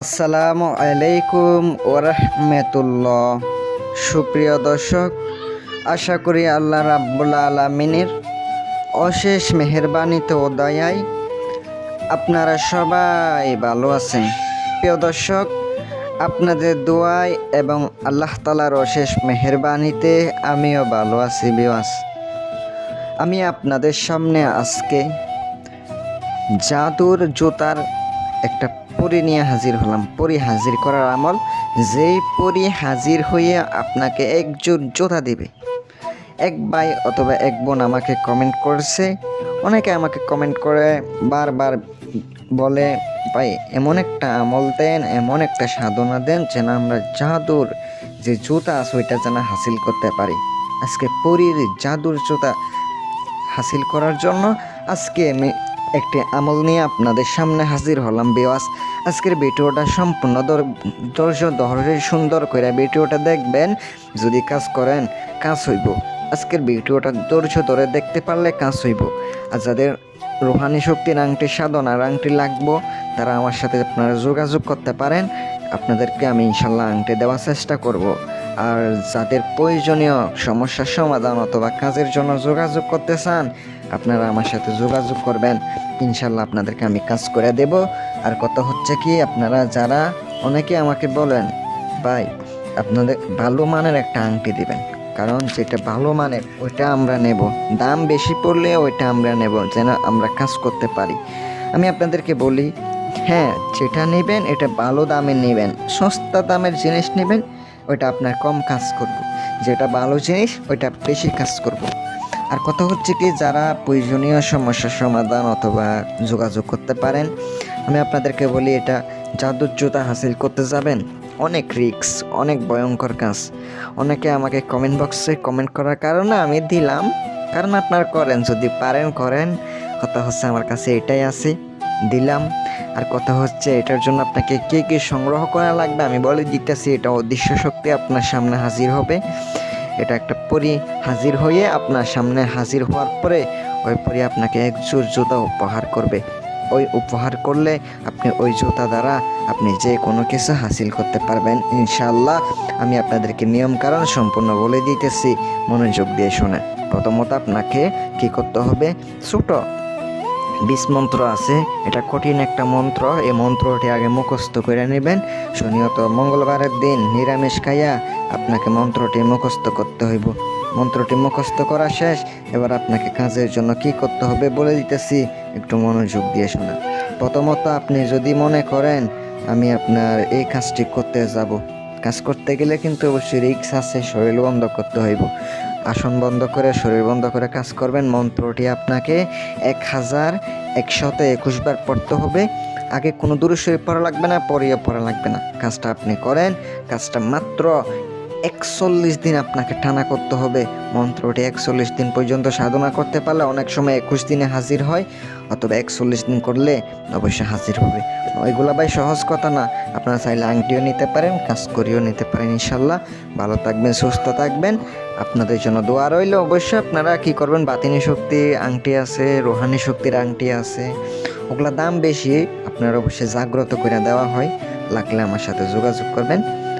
আসসালামু আলাইকুম ওরহমতুল্লাহ। সুপ্রিয় দর্শক, আশা করি আল্লাহ রাব্বুল আলমিনের অশেষ মেহরবানিতে ও দয়ায় আপনারা সবাই ভালো আছেন। প্রিয় দর্শক, আপনাদের দোয়ায় এবং আল্লাহ তালার অশেষ মেহরবানিতে আমিও ভালো আছি বিওয়াস। আমি আপনাদের সামনে আজকে জাদুর জুতার একটা পরি নিয়ে হাজির হলাম। পরি হাজির করার আমল, যেই পরি হাজির হয়ে আপনাকে একজন জোতা দেবে। এক ভাই অথবা এক বোন আমাকে কমেন্ট করেছে। অনেকে আমাকে কমেন্ট করে, বারবার বলে, ভাই, এমন একটা আমল দেন, এমন একটা সাধনা দেন যেন আমরা জাদুর যে জুতা আছে, ওইটা যেন হাসিল করতে পারি। আজকে পরীর জাদুর জুতা হাসিল করার জন্য আজকে আমি একটি আমল নিয়ে আপনাদের সামনে হাজির হলাম বেওয়াস। আজকের ভিডিওটা সম্পূর্ণ ধৈর্য ধরে সুন্দর করে ভিডিওটা দেখবেন, যদি কাজ করেন, কাজ হইব। আজকের ভিডিওটা ধৈর্য ধরে দেখতে পারলে কাজ হইব। আর যাদের রোহানি শক্তির আংটি সাধনার আংটি লাগবো, তারা আমার সাথে আপনারা যোগাযোগ করতে পারেন। আপনাদেরকে আমি ইনশাল্লাহ আংটি দেওয়ার চেষ্টা করব। আর যাদের প্রয়োজনীয় সমস্যার সমাধান অথবা কাজের জন্য যোগাযোগ করতে চান আপনারা আমার সাথে যোগাযোগ করবেন। ইনশাল্লাহ আপনাদেরকে আমি কাজ করে দেব। আর কথা হচ্ছে কি, আপনারা যারা অনেকে আমাকে বলেন, ভাই, আপনাদের ভালো মানের একটা আংটি দিবেন। কারণ যেটা ভালো মানের, ওইটা আমরা নেব। দাম বেশি পড়লে ওইটা আমরা নেব, যেন আমরা কাজ করতে পারি। আমি আপনাদেরকে বলি হ্যাঁ যেটা নেবেন, এটা ভালো দামে নেবেন। সস্তা দামের জিনিস নেবেন, ওইটা আপনার কম কাজ করব। যেটা ভালো জিনিস, ওইটা বেশি কাজ করব। আর কথা হচ্ছে কি, যারা প্রয়োজনীয় সমস্যার সমাধান অথবা যোগাযোগ করতে পারেন, আমি আপনাদেরকে বলি, এটা জাদুর হাসিল করতে যাবেন। অনেক রিক্স অনেক ভয়ঙ্কর কাজ। অনেকে আমাকে কমেন্ট বক্সে কমেন্ট করার কারণে আমি দিলাম। কারণ আপনারা করেন, যদি পারেন, করেন। কথা হচ্ছে আমার কাছে এটাই আছে, দিলাম। আর কথা হচ্ছে, এটার জন্য আপনাকে কে কে সংগ্রহ করা লাগবে, আমি বলে দিতেছি, এটা অদৃশ্য শক্তি আপনার সামনে হাজির হবে। এটা একটা পরি হাজির হয়ে আপনার সামনে হাজির হওয়ার পরে ওই পরি আপনাকে এক জোর জুতা উপহার করবে। ওই উপহার করলে আপনি ওই জুতা দ্বারা আপনি যে কোনো কিছু হাসিল করতে পারবেন। ইনশাল্লাহ আমি আপনাদেরকে নিয়ম কারণ সম্পূর্ণ বলে দিতেছি। মনোযোগ দিয়ে শোনেন প্রথমত আপনাকে কি করতে হবে? ছোট বিষ মন্ত্র আছে। এটা কঠিন একটা মন্ত্র। এই মন্ত্রটি আগে মুখস্থ করে নেবেন। শনিয়ত মঙ্গলবারের দিন নিরামিষ খাইয়া আপনাকে মন্ত্রটি মুখস্থ করতে হইব। মন্ত্রটি মুখস্থ করা শেষ। এবার আপনাকে কাজের জন্য কি করতে হবে বলে দিতেছি। একটু মনোযোগ দিয়ে শোনা প্রথমত আপনি যদি মনে করেন, আমি আপনার এই কাজটি করতে যাব। কাজ করতে গেলে কিন্তু অবশ্যই রিক্স আছে, শরীর বন্ধ করতে হইব। আসন বন্ধ করে, শরীর বন্ধ করে কাজ করবেন। মন্ত্রটি আপনাকে এক হাজার একশত একুশ বার পড়তে হবে। আগে কোনো দূরে শরীর পড়া লাগবে না, পরেও পড়া লাগবে না। কাজটা আপনি করেন। কাজটা মাত্র একচল্লিশ দিন আপনাকে টানা করতে হবে। মন্ত্রটি একচল্লিশ দিন পর্যন্ত সাধনা করতে পারলে অনেক সময় একুশ দিনে হাজির হয়, অথবা একচল্লিশ দিন করলে অবশ্যই হাজির হবে। ওইগুলা ভাই সহজ কথা না। আপনারা চাইলে আংটিও নিতে পারেন, কাজ করিও নিতে পারেন ইনশাল্লাহ ভালো থাকবেন, সুস্থ থাকবেন। আপনাদের জন্য দোয়া রইল। অবশ্যই আপনারা কি করবেন? বাতিনি শক্তি আংটি আছে, রোহানি শক্তির আংটি আছে। ওগুলা দাম বেশি, আপনারা অবশ্যই জাগ্রত করে দেওয়া হয়। লাগলে আমার সাথে যোগাযোগ করবেন।